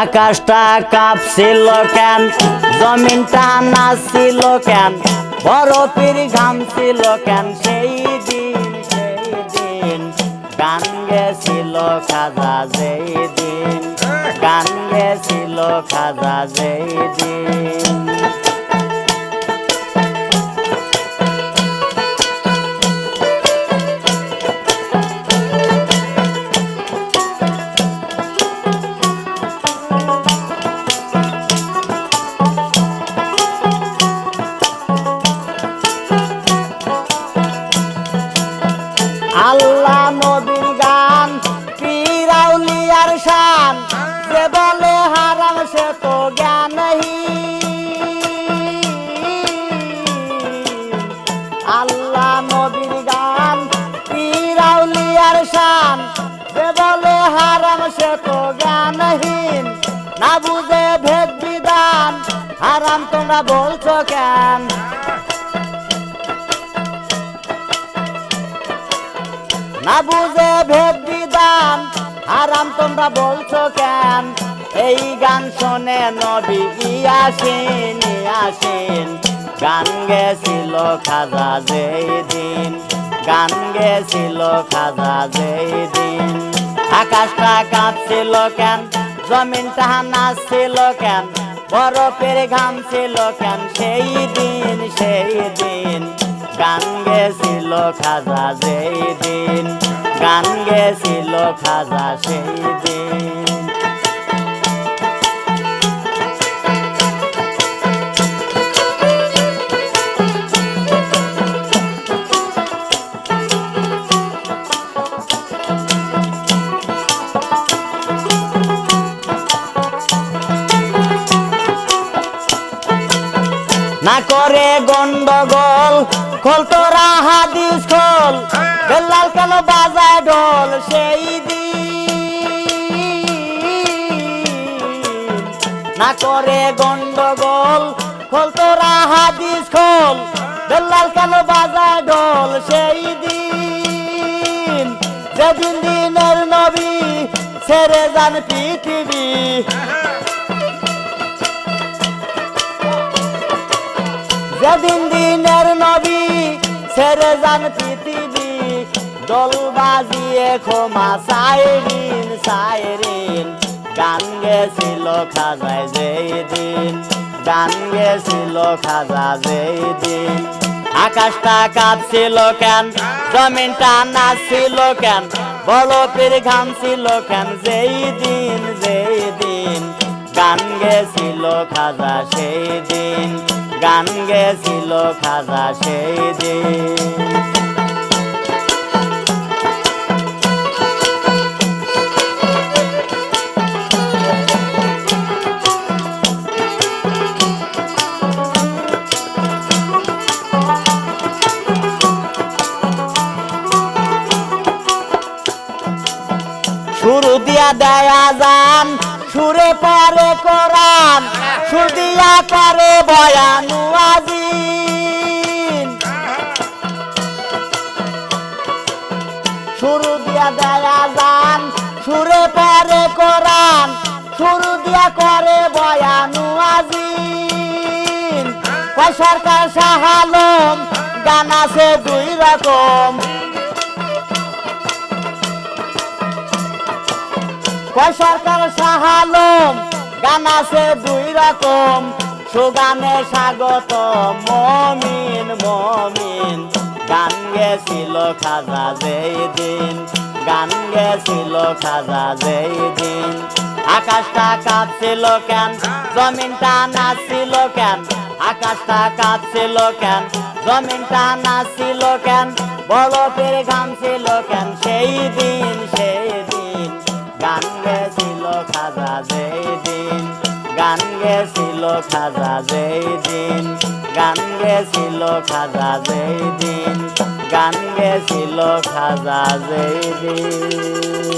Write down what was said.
আকাশটা কাঁপছিল কেন? জমিনটা নাচছিল কেন? বরফের ঘামছিল কেন? সেই দিন সেই দিন গান গেছিল খাজা যেই দিন। গান গেছিল খাজা যেই দিন। শান যে বলে হারাম, সে তো জ্ঞানহীন আল্লাহ নবীর গান, পিরাউলিয়ার শান। যে হারাম, সে তো জ্ঞানহীন। না বুঝে ভেদ বিধান, হারাম তোমরা বলছো কেন? না বুঝে ভেদ আরাম তোমরা বলছো কেন? এই গান শোনে নবী ইয়াসিন ইয়াসিন। গান গেছিল খাজা যেই দিন গান গেছিল খাজা যেই দিন আকাশটা কাঁপছিল কেন? জমিনটা নাচছিল কেন? বরফের ঘাম ছিল কেন? সেই দিন সেই দিন গান গেছিল খাজা সেই দিন গান গেছিল খাজা সেই দিন না করে গন্ডগোল খোল তোরা হাদিস খোল। কেন ঢোল সেই দিন। না করে গন্ডগোল, খোল তোরা হাদিস খোল বেলাল কেন বাজায় ঢোল সেই দিন? যেদিন দিনের নবী ছেড়ে যান পৃথিবী। যেদিন দিনের নবী ছেড়ে যান পৃথিবী। দল বাজিয়ে ক্ষমা সাইরিন সাইরিন। গান গেছিল খাজায় যেই দিন গান গেছিল খাজা যেই দিন আকাশটা কাঁপছিল কেন, জমিনটা নাচছিল কেন, বরফের ঘাম ছিল কেন যেই দিন যেই দিন গান গেছিল খাজা সেই দিন গান গেছিল খাজা সেই দিন দিয়া যান সুরে পারে কোরআন, সুর দিয়া পারে বয়ানু আজিন। শুরু দিয়া দেয়া যান সুরে পারে কোরআন শুরু দিয়া করে বয়ানু আজিন। সরকার শাহালম গান আছে দুই রকম। কয় সরকার সাহালম? গান আছে দুই রকম। সুগানে স্বাগত মমিন মমিন। গান গেছিল খাজা যেই দিন গান গেছিল খাজা যেই দিন আকাশটা কাঁপছিল কেন, জমিনটা নাচছিল কেন? আকাশটা কাঁপছিল কেন, জমিনটা নাচছিল কেন? বরফের ঘাম ছিল কেন? সেই দিন খাজা যেই দিন গান গেছিল খাজা যেই দিন গান গেছিল খাজা যেই দিন